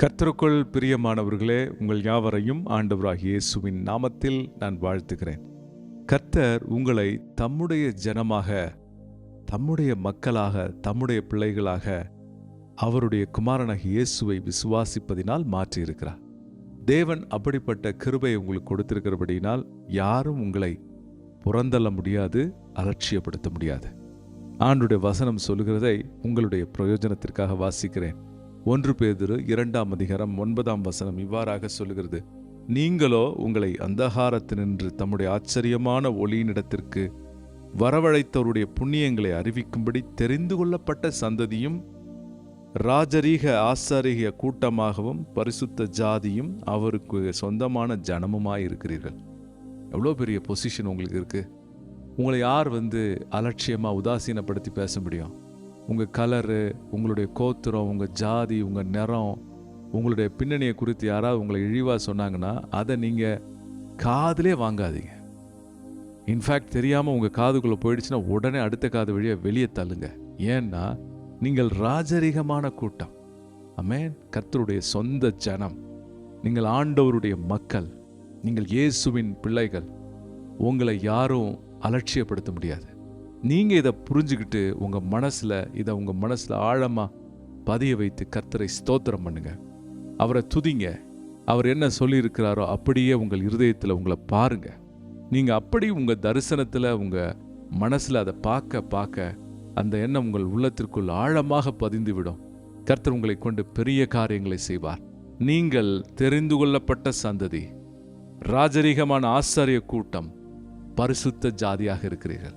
கர்த்தருக்குள் பிரியமானவர்களே உங்கள் யாவரையும் ஆண்டவராகிய இயேசுவின் நாமத்தில் நான் வாழ்த்துகிறேன். கர்த்தர் உங்களை தம்முடைய ஜனமாக தம்முடைய மக்களாக தம்முடைய பிள்ளைகளாக அவருடைய குமாரனாக இயேசுவை விசுவாசிப்பதினால் மாற்றியிருக்கிறார். தேவன் அப்படிப்பட்ட கிருபை உங்களுக்கு கொடுத்திருக்கிறபடியினால் யாரும் உங்களை புறந்தள்ள முடியாது அலட்சியப்படுத்த முடியாது. ஆண்டுடைய வசனம் சொல்லுகிறதை உங்களுடைய பிரயோஜனத்திற்காக வாசிக்கிறேன். ஒன்று பேதுரு இரண்டாம் அதிகாரம் ஒன்பதாம் வசனம் இவ்வாறாக சொல்லுகிறது. நீங்களோ உங்களை அந்தகாரத்தினின்று தம்முடைய ஆச்சரியமான ஒளியினிடத்திற்கு வரவழைத்தவருடைய புண்ணியங்களை அறிவிக்கும்படி தெரிந்து கொள்ளப்பட்ட சந்ததியும் ராஜரீக ஆசாரிக கூட்டமாகவும் பரிசுத்த ஜாதியும் அவருக்கு சொந்தமான ஜனமுமாய் இருக்கிறீர்கள் எவ்வளோ பெரிய பொசிஷன் உங்களுக்கு இருக்கு. உங்களை யார் வந்து அலட்சியமாக உதாசீனப்படுத்தி பேச முடியும்? உங்கள் கலரு உங்களுடைய கோத்திரம் உங்கள் ஜாதி உங்கள் நிறம் உங்களுடைய பின்னணியை குறித்து யாராவது உங்களை இழிவாக சொன்னாங்கன்னா அதை நீங்கள் காதிலே வாங்காதீங்க. இன்ஃபேக்ட் தெரியாமல் உங்கள் காதுக்குள்ளே போயிடுச்சுன்னா உடனே அடுத்த காது வழியாக வெளியே தள்ளுங்க. ஏன்னா நீங்கள் ராஜரிகமான கூட்டம். அமேன் கர்த்தருடைய சொந்த ஜனம். நீங்கள் ஆண்டவருடைய மக்கள். நீங்கள் இயேசுவின் பிள்ளைகள். உங்களை யாரும் அலட்சியப்படுத்த முடியாது. நீங்க இதை புரிஞ்சுக்கிட்டு உங்க மனசுல இதை உங்க மனசுல ஆழமா பதிய வைத்து கர்த்தரை ஸ்தோத்திரம் பண்ணுங்க. அவரை துதிங்க. அவர் என்ன சொல்லியிருக்கிறாரோ அப்படியே உங்கள் இருதயத்தில் உங்களை பாருங்க. நீங்க அப்படி உங்க தரிசனத்துல உங்க மனசுல அதை பார்க்க பார்க்க அந்த எண்ணம் உங்கள் உள்ளத்திற்குள் ஆழமாக பதிந்து விடும் கர்த்தர் உங்களை கொண்டு பெரிய காரியங்களை செய்வார். நீங்கள் தெரிந்து கொள்ளப்பட்ட சந்ததி ராஜரீகமான ஆச்சரிய கூட்டம் பரிசுத்த ஜாதியாக இருக்கிறீர்கள்.